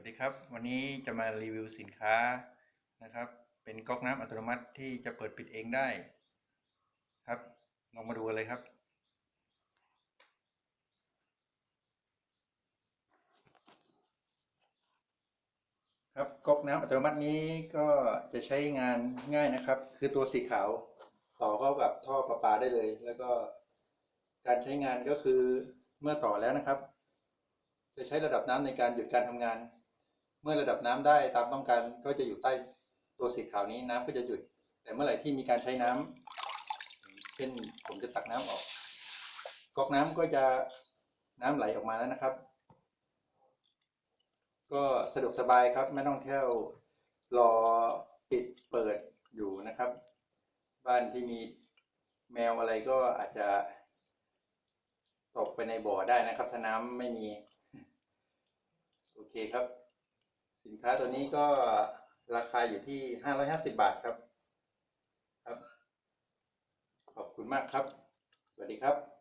วัสดีครับ วันนี้จะมารีวิวสินค้านะครับ เป็นก๊อกน้ำอัตโนมัติที่จะเปิดปิดเองได้ ครับลองมาดูกันเลยครับ ครับก๊อกน้ำอัตโนมัตินี้ก็จะใช้งานง่ายนะครับ คือตัวสีขาวต่อเข้ากับท่อประปาได้เลย แล้วก็การใช้งานก็คือเมื่อต่อแล้วนะครับจะใช้ระดับน้ำในการหยุดการทำงาน เมื่อระดับน้ำได้ตามต้องการก็จะอยู่ใต้ตัวสีขาวนี้น้ำก็จะหยุด แต่เมื่อไหร่ที่มีการใช้น้ำเช่นผมจะตักน้ำออกก๊อกน้ำก็จะน้ำไหลออกมาแล้วนะครับ ก็สะดวกสบายครับไม่ต้องเที่ยวรอปิดเปิดอยู่นะครับ บ้านที่มีแมวอะไรก็อาจจะตกไปในบ่อได้นะครับ ถ้าน้ำไม่มี โอเคครับ สินค้าตัวนี้ก็ราคาอยู่ที่ 550 บาทครับครับ ขอบคุณมากครับ สวัสดีครับ